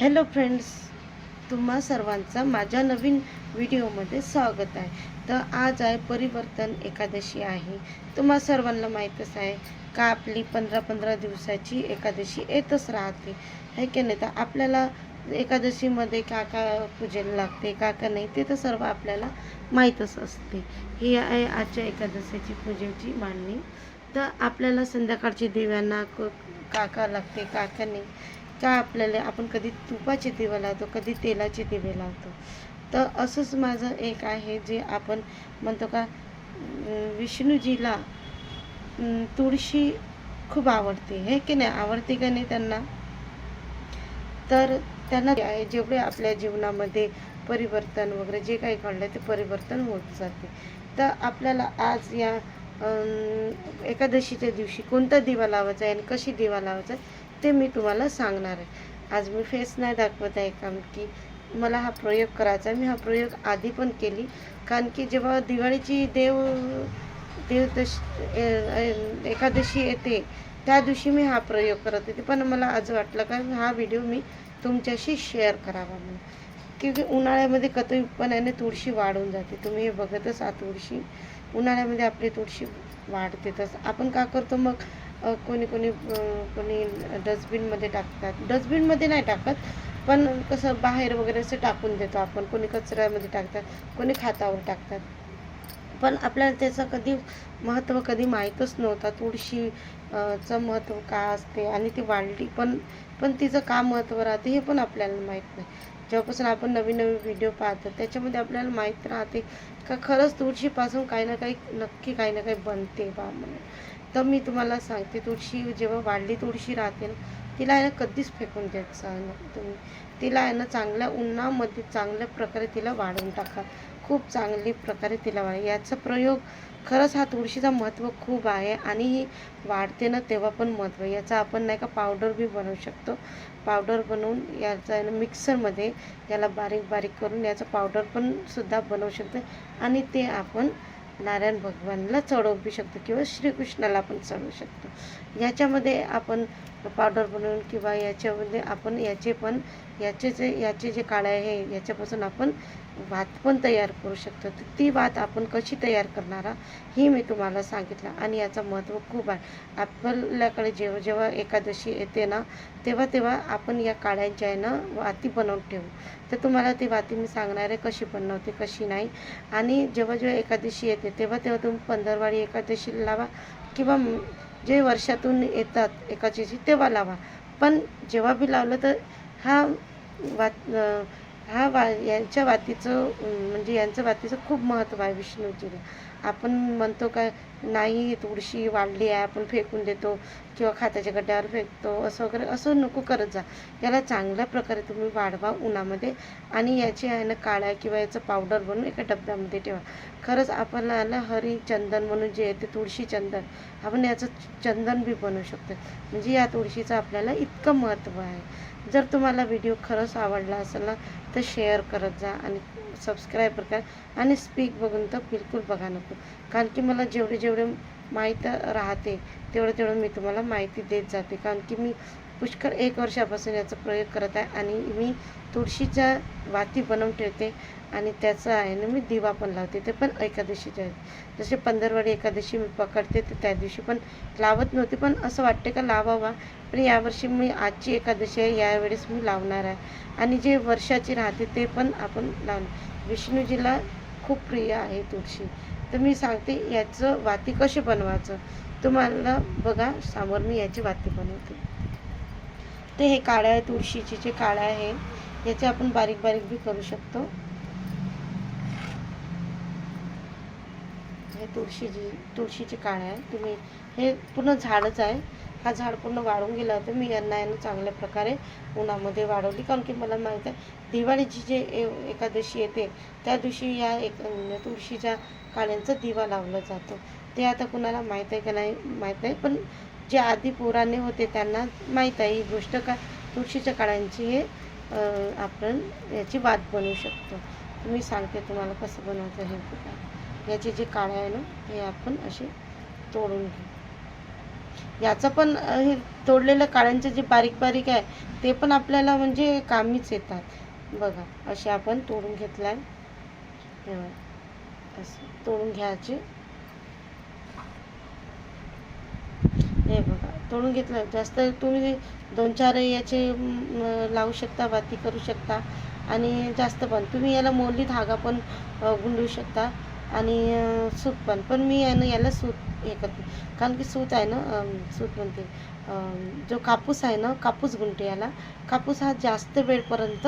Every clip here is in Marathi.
हॅलो फ्रेंड्स तुम्हा सर्वांचं माझ्या नवीन व्हिडिओमध्ये स्वागत आहे. तर आज आहे परिवर्तन एकादशी आहे. तुम्हा सर्वांना माहीतच आहे का आपली पंधरा पंधरा दिवसाची एकादशी येतच राहते. हे की नाही? तर आपल्याला एकादशीमध्ये का का पूजेला लागते का का नाही ते तर सर्व आपल्याला माहीतच असते. ही आहे आजच्या एकादशीची पूजेची मांडणी. तर आपल्याला संध्याकाळची दिव्यांना क- लागते काका नाही. का आपल्याला आपण कधी तुपाचे दिवे लावतो कधी तेलाचे दिवे लावतो? तर असंच माझं एक आहे जे आपण म्हणतो का विष्णूजीला तुळशी खूप आवडते हे की नाही? आवडते का नाही त्यांना? तर त्यांना आहे जेवढे आपल्या जीवनामध्ये परिवर्तन वगैरे जे काही घडलं ते परिवर्तन होत जाते. तर आपल्याला आज या एकादशीच्या दिवशी कोणता दिवा लावायचा आहे आणि कशी दिवा लावायचा आहे? ते मी तुम्हाला सांगणार आहे. आज मी फेस नाही दाखवत आहे कारण की मला हा प्रयोग करायचा आहे. मी हा प्रयोग आधी पण केली. कारण की जेव्हा दिवाळीची देव देवदश एकादशी येते त्या दिवशी मी हा प्रयोग करत होते. पण मला आज वाटलं का हा व्हिडिओ मी तुमच्याशी शेअर करावा म्हणून. की उन्हाळ्यामध्ये कथईपणाने तुळशी वाढून जाते. तुम्ही हे बघतच आहात तुळशी. उन्हाळ्यामध्ये आपली तुळशी वाढते. तसं आपण का करतो मग? कोणी कोणी कोणी डस्टबिनमध्ये टाकतात. डस्टबिनमध्ये नाही टाकत पण कसं बाहेर वगैरे असं टाकून देतो आपण. कोणी कचऱ्यामध्ये टाकतात कोणी खातावर टाकतात. पण आपल्याला त्याचं कधी महत्त्व कधी माहीतच नव्हता. तुळशी चं महत्त्व का असते आणि ती वाढली पण पण तिचं का महत्त्व राहते हे पण आपल्याला माहीत नाही. जेव्हापासून आपण नवीन नवीन व्हिडिओ पाहतो त्याच्यामध्ये आपल्याला माहीत राहते का खरंच तुळशीपासून काही ना काही नक्की काही ना काही बनते बा म्हणून. तर मी तुम्हाला सांगते तुळशी जेव्हा वाढली तुळशी राहते ना तिला आहे ना कधीच फेकून द्यायचं तुम्ही. तिला आहे ना चांगल्या उन्हामध्ये चांगल्या प्रकारे तिला वाढवून टाका. खूप चांगली प्रकारे तिला वाढ याचा प्रयोग खरंच हा तुळशीचा महत्त्व खूप आहे आणि ही वाढते ना तेव्हा पण महत्त्व याचा आपण नाही का पावडर बी बनवू शकतो. पावडर बनवून याचा आहे ना मिक्सरमध्ये याला बारीक बारीक करून याचं पावडर पण सुद्धा बनवू शकतो आणि ते आपण नारायण भगवानला चढवू शकतो किंवा श्रीकृष्णाला पण चढवू शकतो. याच्यामध्ये आपण पावडर बनवून किंवा याच्यामध्ये आपण याचे पण याचे जे याचे जे काळे आहे याच्यापासून आपण भात पण तयार करू शकतो. तर ती भात आपण कशी तयार करणार ही मी तुम्हाला सांगितलं आणि याचं महत्त्व खूप आहे. आपल्याकडे जेव्हा जेव्हा एकादशी येते ना तेव्हा तेव्हा आपण या काळ्यांच्या आहे ना वाती बनवून ठेवू. तर तुम्हाला ती वाती मी सांगणार आहे कशी बनवते कशी नाही. आणि जेव्हा जेव्हा एकादशी येते तेव्हा तेव्हा तुम्ही पंधरवाडी एकादशीला लावा किंवा जे वर्षातून येतात एका चिजी तेव्हा लावा. पण जेव्हा बी लावलं तर हा वात हा वा यांच्या वातीचं म्हणजे यांचं वातीचं खूप महत्त्व आहे विष्णूजीला. आपण म्हणतो काय नाही तुळशी वाढली आहे आपण फेकून देतो. किंवा खात्याच्या गड्ड्यावर फेकतो असं वगैरे असं नको करत जा. याला चांगल्या प्रकारे तुम्ही वाढवा उन्हामध्ये आणि याची आहे ना काळ्या किंवा याचं पावडर बनवून एका डब्यामध्ये ठेवा. खरंच आपल्याला हरी चंदन म्हणून जे येते तुळशी चंदन आपण याचं चंदन बी बनवू शकतो. म्हणजे या तुळशीचं आपल्याला इतकं महत्त्व आहे. जर तुम्हाला व्हिडिओ खरंच आवडला असेल ना तर शेअर करत जा आणि सबस्क्राईब करा आणि स्पीक बघून तर बिलकुल बघा नको. कारण की मला जेवढे जेवढे माहीत राहते. तेवढं तेवढं मी तुम्हाला माहिती देत जाते. कारण की मी पुष्कळ एक वर्षापासून याचा प्रयोग करत आहे आणि मी तुळशीच्या वाती बनवून ठेवते आणि त्याचं आहे ना मी दिवा पण लावते. ते पण एकादशीच्या आहेत. जसे पंधरवाडी एकादशी मी पकडते तर त्या दिवशी पण लावत नव्हते. पण असं वाटते का लावावा? पण यावर्षी मी आजची एकादशी आहे यावेळेस मी लावणार आहे. आणि जे वर्षाची राहते ते पण आपण लावणार. विष्णूजीला खूप प्रिय आहे तुळशी. तर मी सांगते याचं वाती कशी बनवायचं? तुम्हाला बघा समोर मी याची वाती बनवते. ते हे काळ्या आहे तुळशीचे जे काळ्या आहे याचे आपण बारीक बारीक बी करू शकतो. हे तुळशीची तुळशीचे काळं आहे. तुम्ही हे पूर्ण झाडच आहे. हा झाड पूर्ण वाढून गेला होता. मी यांना यांना चांगल्या प्रकारे उन्हामध्ये वाढवली कारण की मला माहीत आहे दिवाळीची जे ए- एकादशी येते त्या दिवशी या एक तुळशीच्या काळ्यांचा दिवा लावला जातो. ते आता कुणाला माहीत आहे का नाही माहीत नाही. पण जे आधी पुराणे होते त्यांना माहीत आहे. ही गोष्ट का तुळशीच्या काळ्यांची हे आपण याची वाद बनवू शकतो. मी सांगते तुम्हाला कसं बनवायचं हे याचे जे काळे आहे ना हे आपण असे तोडून घेऊ. याचं पण हे तोडलेलं काळ्यांचं जे बारीक बारीक आहे ते पण आपल्याला म्हणजे कामीच येतात. बघा असे आपण तोडून घेतला असं तोडून घ्यायचे. हे बघा तोडून घेतलं. जास्त तुम्ही दोन चार याचे लावू शकता वाती करू शकता. आणि जास्त पण तुम्ही याला मोली धागा पण गुंडू शकता. आणि सूत पण. पण मी आहे ना याला सूत हे करते. कारण की सूत आहे ना सूत म्हणते जो कापूस आहे ना कापूस गुंटे याला कापूस हा जास्त वेळपर्यंत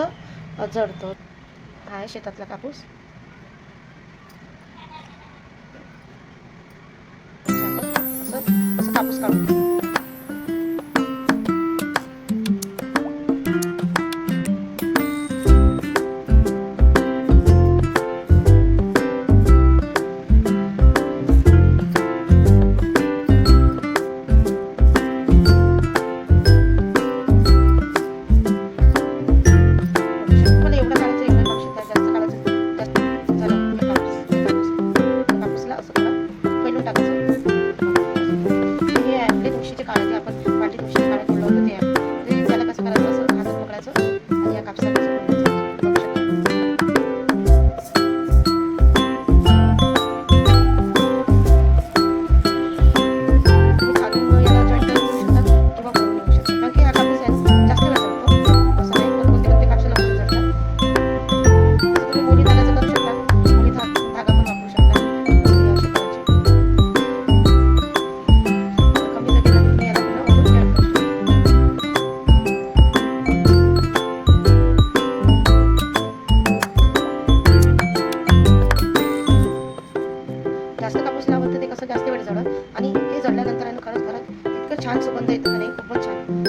जडतो आहे शेतातला कापूस? कापूस काढून. छान सुगंध येतो का नाही खूपच छान.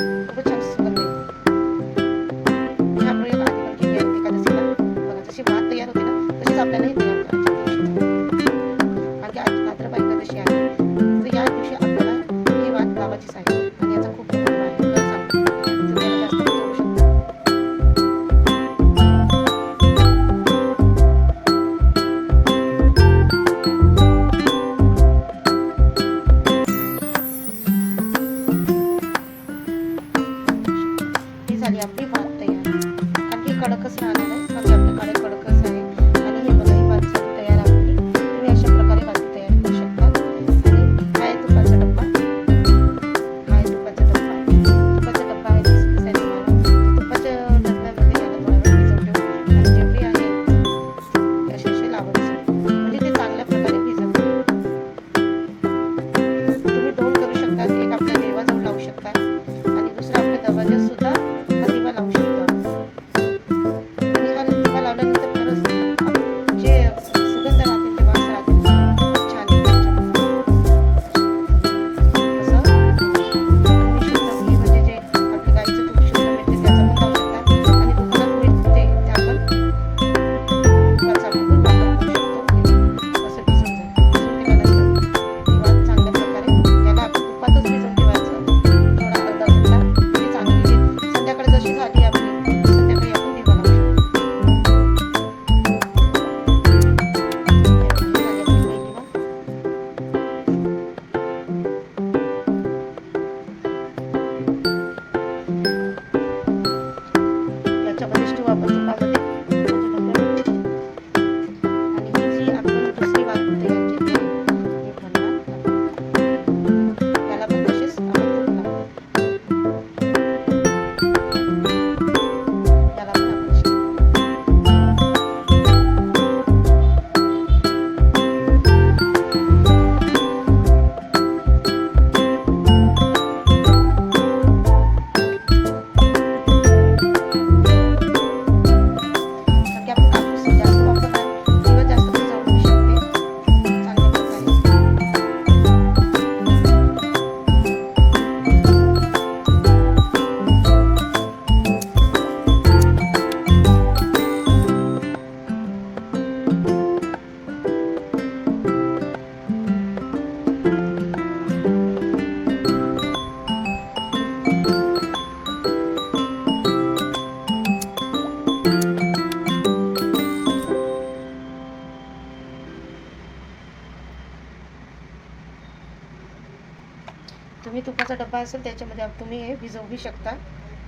कमी तुपाचा डब्बा असेल त्याच्यामध्ये तुम्ही हे भिजवू शकता.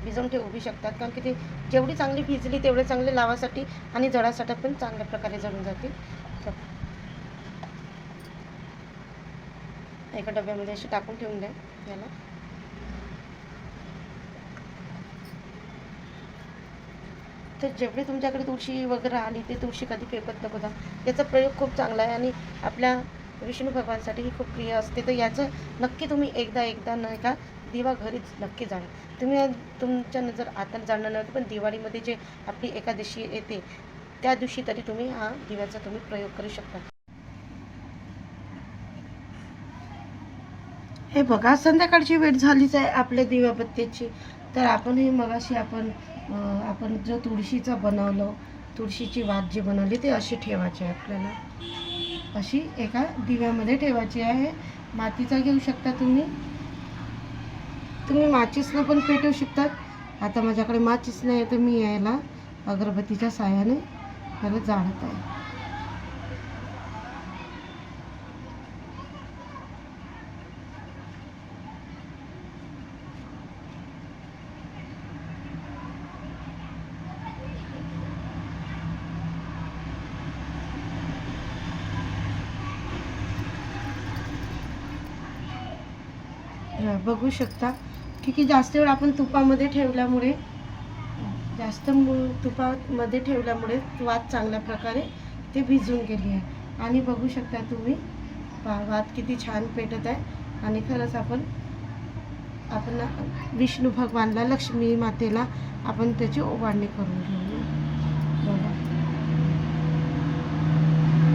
भिजवून ठेवू शकतात. कारण की ते जेवढी चांगली भिजली तेवढे चांगले लावासाठी आणि जळासाठी पण चांगल्या प्रकारे जळून जातील. तर एका डब्यामध्ये असे टाकून ठेवून द्या याला. तर जेवढी तुमच्याकडे तुळशी वगैरे आली ते तुळशी कधी पेपत नको जा. याचा प्रयोग खूप चांगला आहे आणि आपल्या विष्णू भगवानसाठी ही खूप प्रिय असते. तर याचं नक्की तुम्ही एकदा एकदा नाही का दिवा घरीच नक्की जाणं. तुम्ही तुमच्या नजर आता जाणं नव्हतं पण दिवाळीमध्ये जे आपली एकादशी येते त्या दिवशी तरी तुम्ही हा दिव्याचा तुम्ही प्रयोग करू शकता. हे बघा संध्याकाळची वेळ झालीच आहे आपल्या दिवाबत्तीची. तर आपण हे मगाशी आपण आपण जो तुळशीचा बनवलं तुळशीची वात जी बनवली ती अशी ठेवायची आहे आपल्याला. अशी एका दिव्यामध्ये ठेवायची आहे. मातीचा घेऊ शकता तुम्ही. तुम्ही माचीसनं पण पेटवू शकतात. आता माझ्याकडे माचीस नाही आहे तर मी यायला अगरबत्तीच्या साह्याने मला जाणत आहे. बघू शकता. की की जास्त वेळ आपण तुपामध्ये ठेवल्यामुळे जास्त तुपामध्ये ठेवल्यामुळे वात चांगल्या प्रकारे ते भिजून गेली आहे. आणि बघू शकता तुम्ही वात किती छान पेटत आहे. आणि खरंच आपण आपण विष्णू भगवानला लक्ष्मी मातेला आपण त्याची ओवाळणी करून घेऊया. बघा.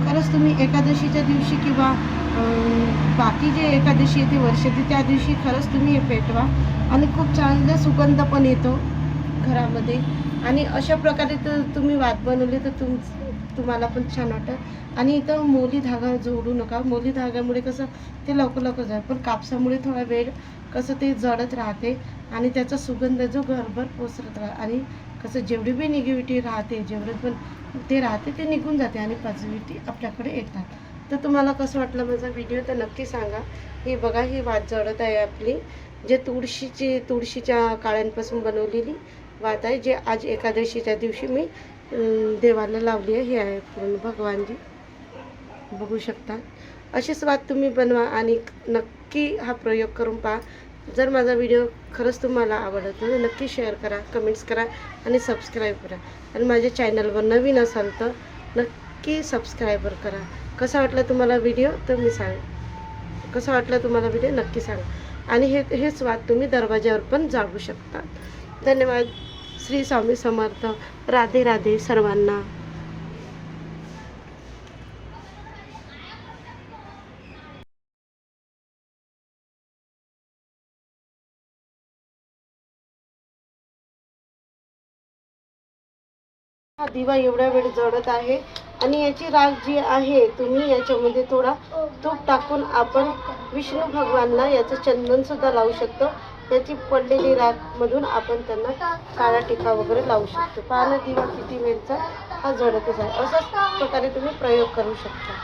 खरंच तुम्ही एकादशीच्या दिवशी किंवा बाकी जे एकादशी येते वर्षाची त्या दिवशी खरंच तुम्ही हे पेटवा. आणि खूप चांगला सुगंध पण येतो घरामध्ये. आणि अशा प्रकारे तर तुम्ही वात बनवली तर तुम तुम्हाला पण छान वाटतं. आणि इथं मोली धागा जोडू नका. मोली धाग्यामुळे कसं ते लवकर लवकर जाईल. पण कापसामुळे थोडा वेळ कसं ते जडत राहते. आणि त्याचा सुगंध जो घरभर पोचरत राहा आणि कसं जेवढी बी निगेटिव्हिटी राहते जेवढं पण ते राहते ते निघून जाते. आणि पॉझिटिव्हिटी आपल्याकडे येतात. तर तुम्हाला कसं वाटलं माझा व्हिडिओ तर नक्की सांगा. हे बघा ही वात जळत आहे आपली. जे तुळशीची तुळशीच्या काळ्यांपासून बनवलेली वात आहे जे आज एकादशीच्या दिवशी मी देवाला लावली आहे. हे आहे पूर्ण भगवानजी. बघू शकता. अशीच वात तुम्ही बनवा आणि नक्की हा प्रयोग करून पहा. जर माझा व्हिडिओ खरंच तुम्हाला आवडत तर नक्की शेअर करा कमेंट्स करा आणि सबस्क्राईब करा. आणि माझ्या चॅनलवर नवीन असाल तर नक्की सबस्क्रायबर करा. कसा वाटला तुम्हाला व्हिडिओ तर मी सांग. कसा वाटला तुम्हाला व्हिडिओ नक्की सांगा. आणि हे हेच वाद तुम्ही दरवाज्यावर पण जागू शकता. धन्यवाद. श्री स्वामी समर्थ. राधे राधे सर्वांना. हा दिवा एवढ्या वेळ जळत आहे. आणि याची राग जी आहे तुम्ही याच्यामध्ये थोडा तूप टाकून आपण विष्णू भगवानला याचं चंदन सुद्धा लावू शकतो. याची पडलेली रागमधून आपण त्यांना काळा टिका वगैरे लावू शकतो. पाहणं दिवा किती वेळचा हा जळतच आहे अशाच प्रकारे तुम्ही प्रयोग करू शकता.